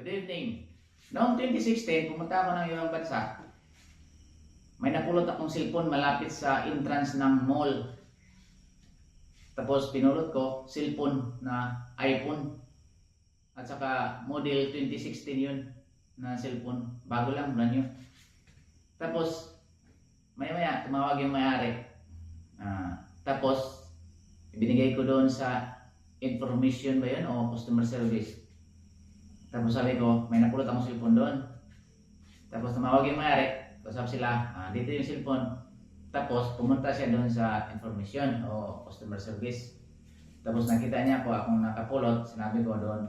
Good evening. Noong 2016, pumunta ako ng ibang bansa. May napulot akong cellphone malapit sa entrance ng mall. Tapos pinulot ko, cellphone na iPhone. At saka model 2016 yun na cellphone. Bago lang, brand new. Tapos, maya maya, tumawag yung may-ari. Ah, tapos, ibinigay ko doon sa information ba yun o customer service. Tapos sabi ko, may napulot akong cellphone doon. Tapos tumawag yung may-ari, kasap sila, ah, dito yung cellphone. Tapos pumunta siya doon sa information o customer service. Tapos nakita niya ako akong nakapulot, sinabi ko doon.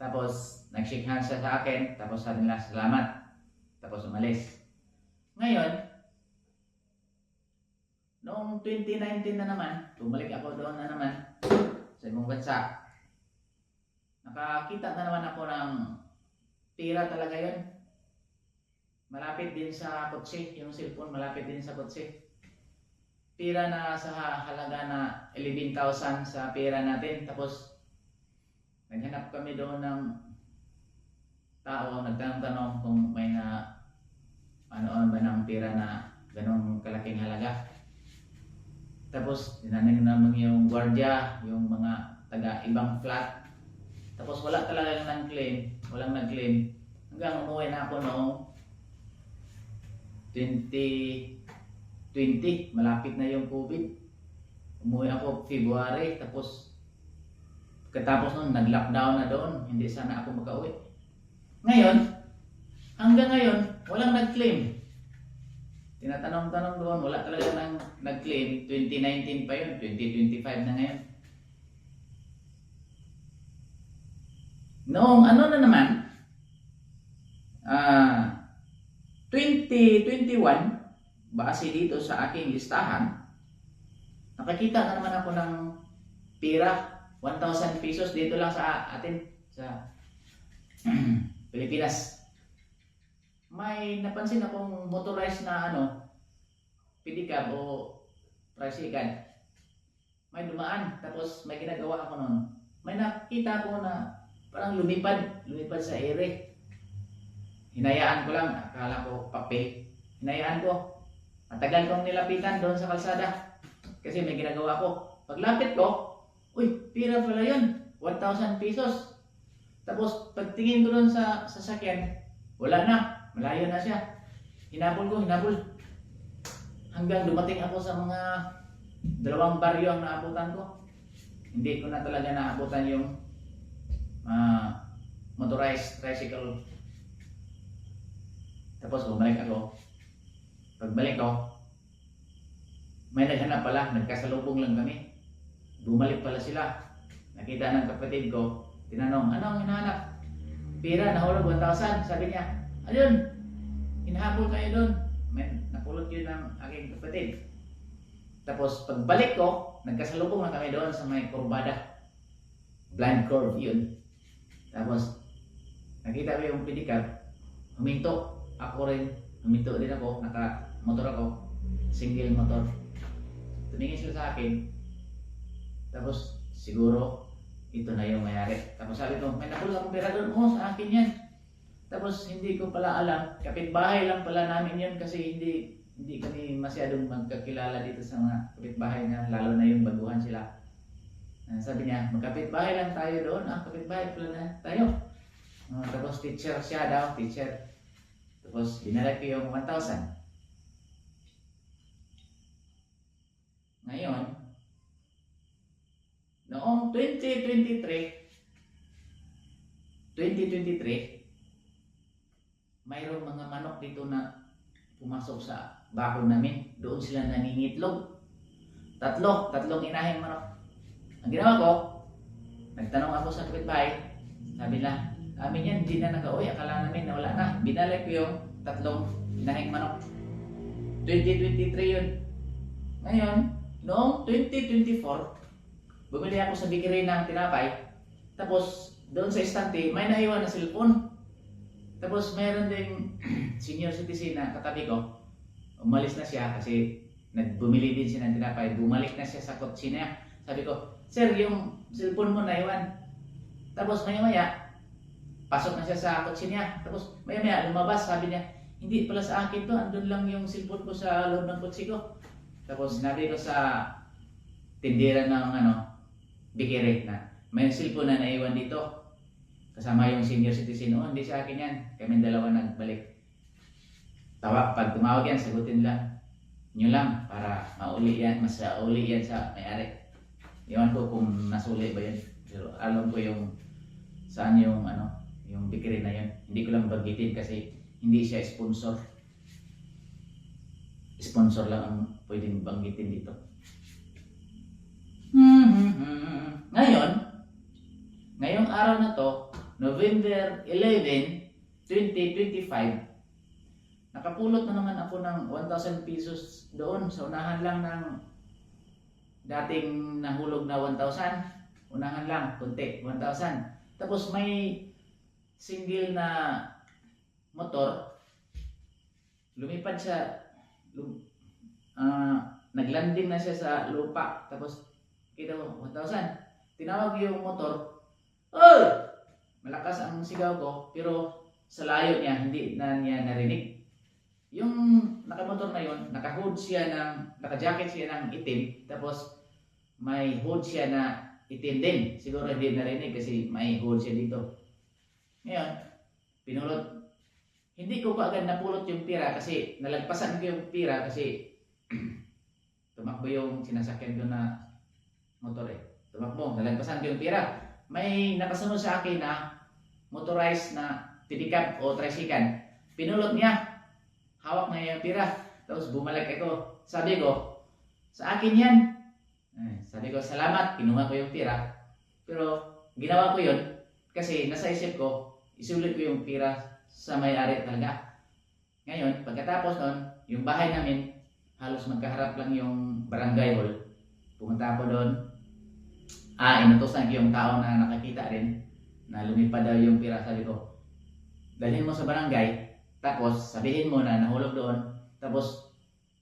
Tapos nag-shake hands siya sa akin, tapos sabi nila salamat. Tapos umalis. Ngayon, noong 2019 na naman, bumalik ako doon na naman sa ibang bansa. Nakakita na naman ako ng tira talaga yun. Malapit din sa kotse, yung cellphone malapit din sa kotse. Pira na sa halaga na 11,000 sa pera natin. Tapos, naghanap kami doon ng tao, nagtanong-tanong kung may na ano ba ng pera na ganong kalaking halaga. Tapos, tinanong naman yung gwardiya, yung mga taga ibang flat. Tapos wala talaga nang claim, walang nag-claim. Hanggang umuwi na ako noong 2020, malapit na yung COVID. Umuwi ako February, tapos katapos nun nag-lockdown na doon, hindi sana ako makauwi. Ngayon, hanggang ngayon, walang nag-claim. Tinatanong-tanong doon, wala talaga nang nag-claim. 2019 pa yun, 2025 na ngayon. Noong ano na naman, ah 2021, base dito sa aking listahan, nakakita na naman ako ng pira, 1,000 pesos dito lang sa atin, sa Pilipinas. May napansin akong motorized na ano, pedicab o tricycle. May dumaan, tapos may ginagawa ako noon. May nakita ko na parang lumipad, lumipad sa ere. Hinayaan ko lang, akala ko papel. Hinayaan ko. Matagal kong nilapitan doon sa kalsada. Kasi may ginagawa ko. Paglapit ko, uy, pira pala yun. 1,000 pesos. Tapos pagtingin ko doon sa sasakyan, wala na. Malayo na siya. Hinabol ko, hinabol. Hanggang dumating ako sa mga dalawang baryo ang naabutan ko. Hindi ko na talaga naabutan yung ah, motorized tricycle. Tapos bumalik ako. Pagbalik ko, may naghanap pala, nagkasalubong lang kami. Bumalik pala sila. Nakita ng kapatid ko, tinanong, ano ang hinahanap? Pira, nahulog 1,000. Sabi niya, ayun, hinahabol kayo doon. May, napulot yun ng aking kapatid. Tapos pagbalik ko, nagkasalubong na kami doon sa may kurbada. Blind curve yun. Tapos, nakita ko yung pedicab, huminto. Ako rin, huminto din ako, naka-motor ako, single motor. Tumingin sila sa akin, tapos siguro ito na yung mayari. Tapos sabi ko, may napulot akong pera doon, oh, sa akin yan. Tapos hindi ko pala alam, kapitbahay lang pala namin yun kasi hindi hindi kami masyadong magkakilala dito sa mga kapitbahay na lalo na yung baguhan sila. Ah, sabi niya, magkapitbahay lang tayo doon. Ah, kapitbahay pala na tayo. Ah, tapos teacher siya daw, teacher. Tapos dinala ko yung 1,000. Ngayon, noong 2023, 2023, mayroong mga manok dito na pumasok sa bakod namin. Doon sila nangingitlog. Tatlo, tatlong inahing manok. Ang ginawa ko, nagtanong ako sa kapitbahay. Sabi nila, amin yan, hindi na naka-uwi. Akala namin na wala na. Binalik ko yung tatlong inahing manok. 2023 yun. Ngayon, noong 2024, bumili ako sa bigiri ng tinapay. Tapos, doon sa estante, may naiwan na cellphone. Tapos, mayroon ding senior citizen na katabi ko. Umalis na siya kasi nagbumili din siya ng tinapay. Bumalik na siya sa kotse niya. Sabi ko, Sir, yung cellphone mo naiwan. Tapos maya maya, pasok na siya sa kotse niya. Tapos maya maya lumabas, sabi niya, hindi pala sa akin to, andun lang yung cellphone ko sa loob ng kotse ko. Tapos sinabi ko sa tindera ng ano, bikiri na may cellphone na naiwan dito. Kasama yung senior citizen, oh hindi sa akin yan. Kami dalawa nagbalik. Tawa, pag tumawag yan, sagutin lang. Nyo lang, para mauli yan, mas mauli yan sa may-ari. Iwan ko kung nasuli ba yan. Pero alam ko yung saan yung ano, yung bikiri na yun. Hindi ko lang bagitin kasi hindi siya sponsor. Sponsor lang ang pwedeng banggitin dito. Ngayon, ngayong araw na to, November 11, 2025, nakapulot na naman ako ng 1,000 pesos doon sa unahan lang ng dating nahulog na 1,000. Unahan lang, kunti, 1,000. Tapos may single na motor, lumipad siya, lum, ah, naglanding na siya sa lupa, tapos kita mo, 1,000. Tinawag yung motor, Oy! Malakas ang sigaw ko, pero sa layo niya, hindi na niya narinig. Yung nakamotor na yun, naka-hood siya ng, naka-jacket siya ng itim, tapos may hood siya na itim din. Siguro hindi narinig kasi may hood siya dito. Ngayon, pinulot. Hindi ko pa agad napulot yung pira kasi nalagpasan ko yung pira kasi tumakbo yung sinasakyan ko na motor eh. Tumakbo, nalagpasan ko yung pira. May nakasunod sa akin na motorized na pedicab o tricycle. Pinulot niya. Hawak na yung pira. Tapos bumalik ako. Sabi ko, sa akin yan. Eh, sabi ko, salamat. Kinuha ko yung pira. Pero ginawa ko yun kasi nasa isip ko, isulit ko yung pira sa may-ari talaga. Ngayon, pagkatapos nun, yung bahay namin, halos magkaharap lang yung barangay hall. Pumunta ako doon. Ah, inutosan ko yung tao na nakakita rin na lumipad daw yung pira. Sabi ko, dalhin mo sa barangay, tapos sabihin mo na nahulog doon, tapos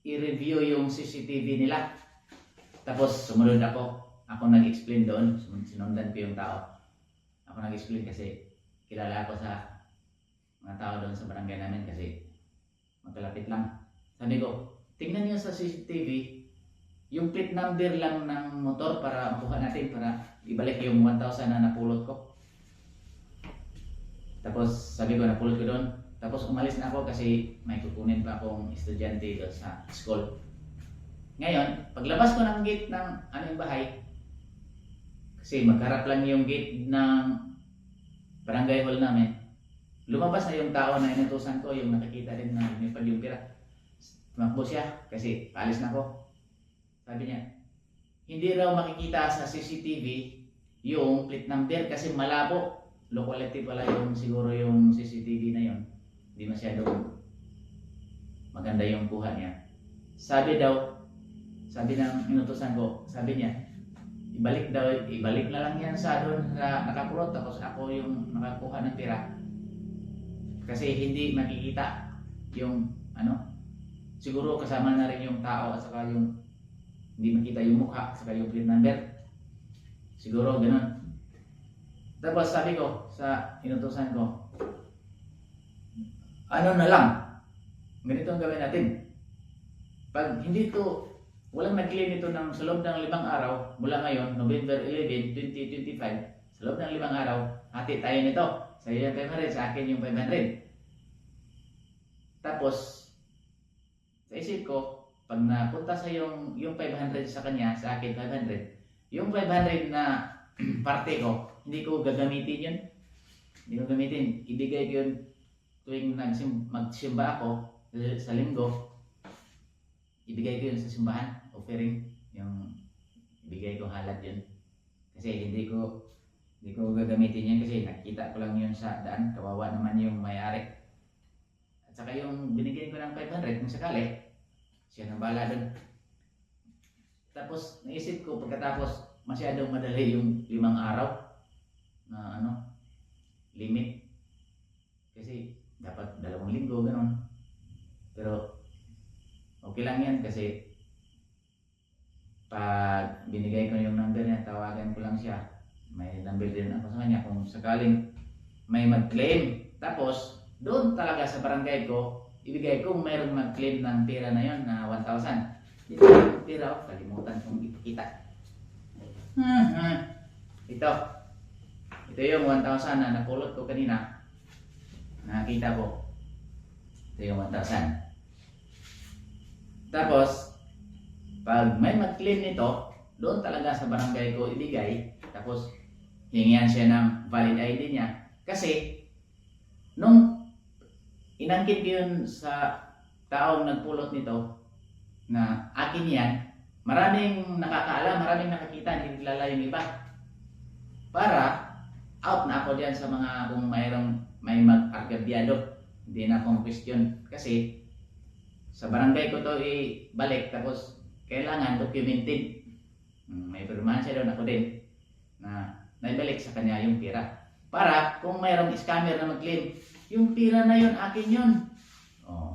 i-review yung CCTV nila. Tapos sumunod ako. Ako nag-explain doon, sinundan ko yung tao. Ako nag-explain kasi kilala ko sa mga tao doon sa barangay namin kasi magkalapit lang. Sabi ko, tingnan niyo sa CCTV, yung plate number lang ng motor para makuha natin para ibalik yung 1,000 na napulot ko. Tapos sabi ko napulot ko doon. Tapos umalis na ako kasi may kukunin pa akong estudyante doon sa school. Ngayon, paglabas ko ng gate ng aming bahay, kasi magharap lang yung gate ng barangay hall namin, lumabas na yung tao na inutusan ko, yung nakikita rin na lumipad yung pira. Tumakbo siya kasi paalis na ako. Sabi niya, hindi raw makikita sa CCTV yung plate number kasi malabo. Locality pala yung siguro yung CCTV na yon. Hindi masyado maganda yung kuha niya. Sabi daw, sabi ng inutusan ko, sabi niya, ibalik daw, ibalik na lang yan sa doon na nakapulot tapos ako yung nakakuha ng pira. Kasi hindi makikita yung ano, siguro kasama na rin yung tao at saka yung hindi makita yung mukha at saka yung plate number. Siguro ganun. Tapos sabi ko sa inutusan ko, ano na lang, ganito ang gawin natin. Pag hindi to, walang nag-claim ito ng sa loob ng limang araw, mula ngayon, November 11, 2025, sa loob ng limang araw, hati tayo nito. Sa iyo yung 500, sa akin yung 500. Tapos, sa isip ko, pag napunta sa yung, yung 500 sa kanya, sa akin 500, yung 500 na parte ko, hindi ko gagamitin yun. Hindi ko gamitin. Ibigay ko yun tuwing nagsim, magsimba ako sa linggo. Ibigay ko yun sa simbahan, offering. Yung ibigay ko halad yun. Kasi hindi ko hindi ko gagamitin yan kasi nakita ko lang yun sa daan. Kawawa naman yung may-ari. At saka yung binigyan ko ng 500 kung sakali, siya nang bala doon. Tapos naisip ko pagkatapos masyadong madali yung limang araw na ano, limit. Kasi dapat dalawang linggo, ganun. Pero okay lang yan kasi pag binigay ko yung number niya, tawagan ko lang siya. May number din ako sa kanya kung sakaling may mag-claim. Tapos, doon talaga sa barangay ko, ibigay kung mayroong mag-claim ng pera na yon na 1,000. Dito yung pera, oh, kalimutan kong ipakita. Hmm, hmm. Ito. Ito yung 1,000 na napulot ko kanina. Nakita ko. Ito yung 1,000. Tapos, pag may mag-claim nito, doon talaga sa barangay ko ibigay. Tapos, hingihan siya ng valid ID niya. Kasi, nung inangkit yun sa taong nagpulot nito, na akin yan, maraming nakakaalam, maraming nakakita, hindi kilala yung iba. Para, out na ako diyan sa mga kung mayroong may mag-argabyado. Hindi na akong question. Kasi, sa barangay ko to ibalik, tapos kailangan documented. Mm, May pirmahan siya doon ako din na naibalik sa kanya yung pira. Para kung mayroong scammer na mag-claim, yung pira na yun, akin yun. Oh.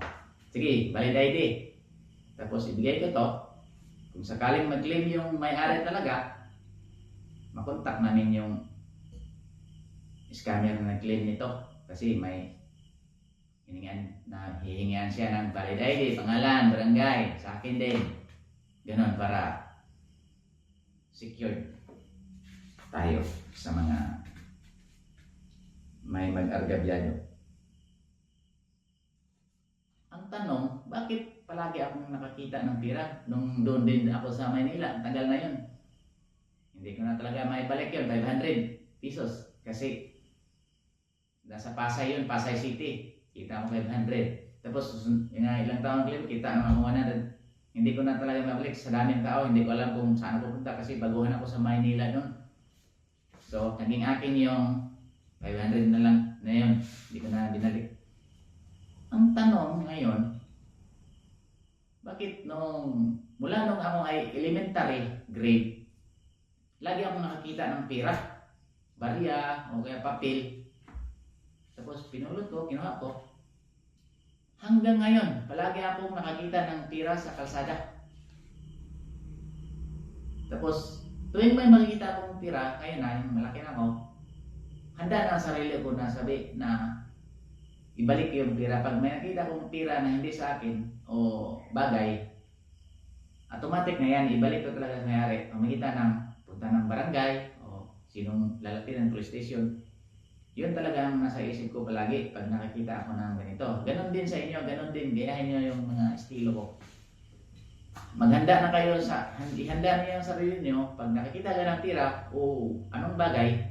Sige, valid ID. Tapos ibigay ko to. Kung sakaling mag-claim yung may-ari talaga, makontak namin yung scammer na nag-claim nito. Kasi may hiningan na hihingihan siya ng valid ID, pangalan, barangay, sa akin din. Ganon para secured tayo sa mga may mag-argabyado. Ang tanong, bakit palagi akong nakakita ng pira nung doon din ako sa Maynila? Tagal na yun. Hindi ko na talaga maibalik yun, 500 pesos. Kasi nasa Pasay yun, Pasay City. Kita mo 500. Tapos yung ilang taon clip, kita naman ako 100. Hindi ko na talaga mabalik sa daming tao. Hindi ko alam kung saan ako punta kasi baguhan ako sa Maynila noon. So, naging akin yung 500 na lang na yun. Hindi ko na binalik. Ang tanong ngayon, bakit nung, mula nung ako ay elementary grade, lagi akong nakakita ng pira, barya, o kaya papel. Tapos pinulot ko, kinuha ko. Hanggang ngayon, palagi akong nakakita ng pira sa kalsada. Tapos, tuwing may makikita akong pira, kaya na, malaki na ako, handa na ang sarili ko na sabi na ibalik yung pira. Pag may nakita akong pira na hindi sa akin o bagay, automatic na yan, ibalik ko talaga sa mayari. Pag makita ng punta ng barangay o sinong lalapit ng police station, yun talaga ang nasa isip ko palagi pag nakikita ako ng ganito. Ganon din sa inyo, ganon din. Gayahin nyo yung mga estilo ko. Maghanda na kayo sa, ihanda niyo yung sarili niyo pag nakikita ka ng tira o anong bagay,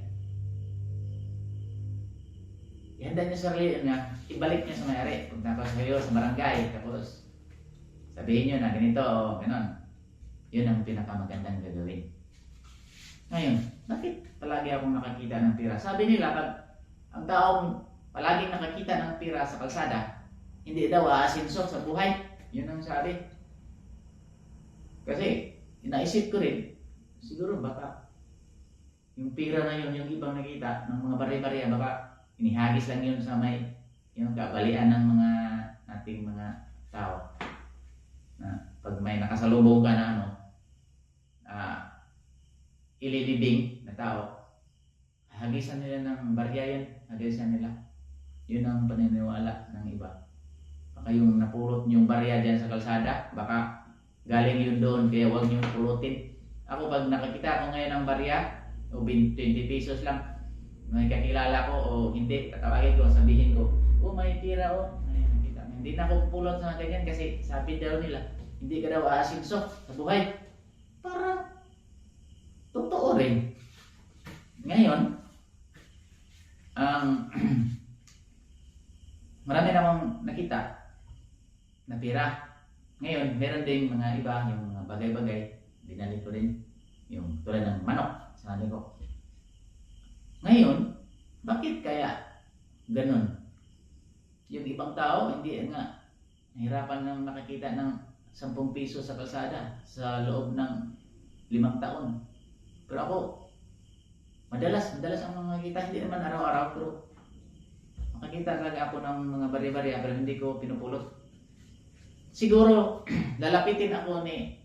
ihanda niyo sa sarili niya, ibalik niyo sa mayari. Kung tapos kayo sa barangay, tapos sabihin niyo na ganito o ganon. Yun ang pinakamagandang gagawin. Ngayon, bakit palagi akong nakakita ng tira? Sabi nila, pag ang taong palaging nakakita ng pira sa kalsada, hindi daw aasinso sa buhay. Yun ang sabi. Kasi, inaisip ko rin, siguro baka yung pira na yun, yung ibang nakita ng mga bari-bari, baka inihagis lang yun sa may yung kabalian ng mga ating mga tao. Na pag may nakasalubong ka na ano, ah, ililibing na tao, hagisan nila ng barya yan, hagisan nila. Yun ang paniniwala ng iba. Baka yung napulot yung barya kalsada, baka galing yun doon, kaya huwag niyong pulutin. Ako pag nakakita ko ngayon ng barya, o 20 pesos lang, may kakilala ko o hindi, tatawagin ko, sabihin ko, oh may tira oh, ay nakita. Hindi na ako pulot sa ganyan kasi sabi daw nila, hindi ka daw aasinso sa buhay. Parang totoo rin. Ngayon, ang marami namang nakita na pira. Ngayon, meron ding mga iba, yung mga bagay-bagay, binalik ko rin yung tulad ng manok, sabi ko. Ngayon, bakit kaya ganun? Yung ibang tao, hindi nga, nahirapan nang nakakita ng 10 piso sa kalsada sa loob ng limang taon. Pero ako, Madalas, madalas ang mga kita, hindi naman araw-araw, pero makakita talaga ako ng mga bari-bari, pero hindi ko pinupulot. Siguro, lalapitin ako ni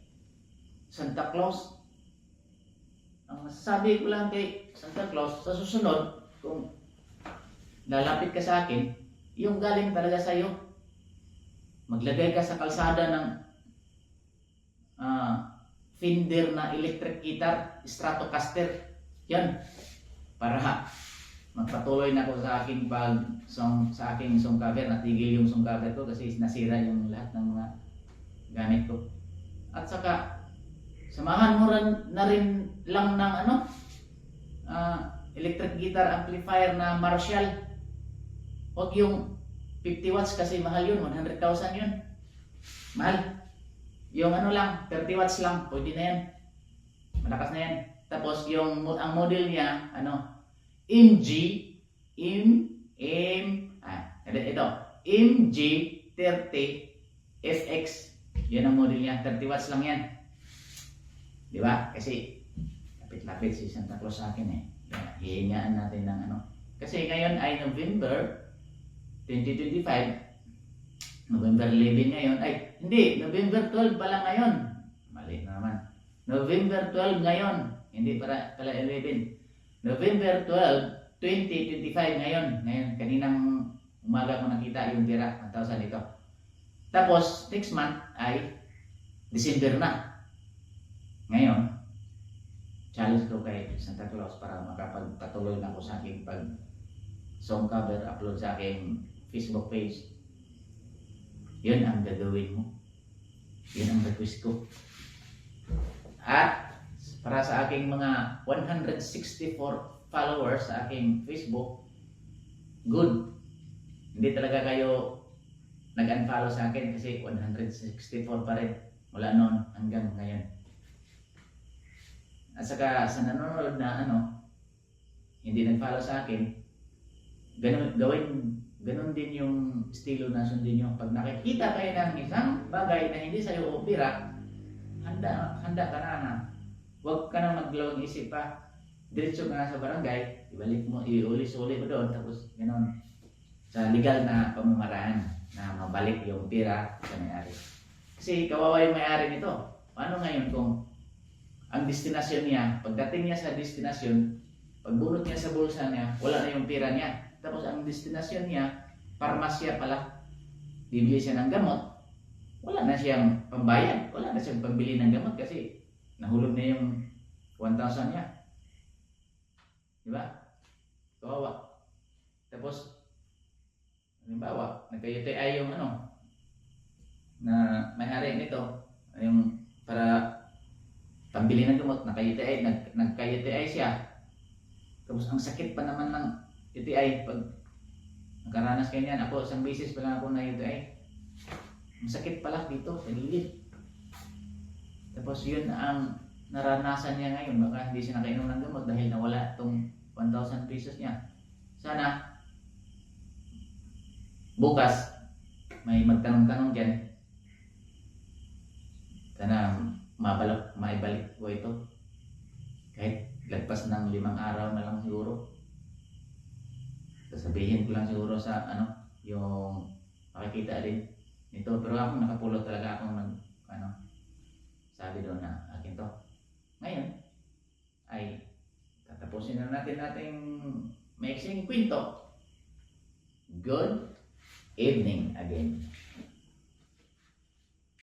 Santa Claus. Ang masasabi ko lang kay Santa Claus, sa susunod, kung lalapit ka sa akin, yung galing talaga sa iyo. Maglagay ka sa kalsada ng ah, Fender na electric guitar, Stratocaster. Yan. Para magpatuloy na ako sa aking pag song, sa aking song cover. Natigil yung song cover ko kasi nasira yung lahat ng mga gamit ko. At saka, samahan mo rin, na rin lang ng ano, ah, electric guitar amplifier na Marshall. Huwag yung 50 watts kasi mahal yun, 100,000 yun. Mahal. Yung ano lang, 30 watts lang, pwede na yan. Malakas na yan. Tapos yung ang model niya, ano, MG, M, M, ah, ito, ito, MG30 FX. Yan ang model niya, 30 watts lang yan. Di ba? Kasi, lapit-lapit si Santa Claus sa akin eh. Hihingaan natin ng ano. Kasi ngayon ay November 2025. November 11 ngayon. Ay, hindi. November 12 pala ngayon. Mali na naman. November 12 ngayon. Hindi para pala 11. November 12, 2025 ngayon. Ngayon, kaninang umaga ko nakita yung tira. 1,000 dito. Tapos, next month ay December na. Ngayon, challenge ko kay Santa Claus para makapagpatuloy na ako sa aking pag song cover upload sa aking Facebook page. Yun ang gagawin mo. Yun ang request ko. At para sa aking mga 164 followers sa aking Facebook, good. Hindi talaga kayo nag-unfollow sa akin kasi 164 pa rin mula noon hanggang ngayon. At saka sa nanonood na ano, hindi nag-follow sa akin, ganun, gawin, ganun din yung estilo na sundin nyo. Pag nakikita kayo ng isang bagay na hindi sa'yo opera, handa, handa ka na na. Huwag ka na maglawang isip pa. Diretso ka na sa barangay, ibalik mo, iulis-uli mo doon, tapos ganun. Sa legal na pamamaraan na mabalik yung pira sa may-ari. Kasi kawawa yung may-ari nito. Paano ngayon kung ang destinasyon niya, pagdating niya sa destinasyon, pagbunot niya sa bulsa niya, wala na yung pira niya. Tapos ang destinasyon niya, parmasya pala. Bibili siya ng gamot, wala na siyang pambayad, wala na siyang pambili ng gamot kasi nahulog na yung 1,000 niya. Di ba? Kawawa. Tapos, halimbawa, nagka-UTI yung ano, na may-ari nito, yung para pambili ng gamot, naka-UTI, nag, nagka-UTI siya. Tapos ang sakit pa naman ng UTI pag nakaranas kayo niyan. Ako, isang beses pa lang ako na UTI. Ang sakit pala dito, sa gilid. Tapos yun ang naranasan niya ngayon. Baka hindi siya nakainom ng gamot dahil nawala itong 1,000 pesos niya. Sana bukas may magtanong-tanong dyan. Sana mabalak, maibalik ko ito. Kahit lagpas ng limang araw na lang siguro. Sasabihin ko lang siguro sa ano, yung makikita din nito. Pero ako nakapulot talaga akong nag, ano, sabi doon na akin to. Ngayon, ay tatapusin na natin ating mixing kwento. Good evening again.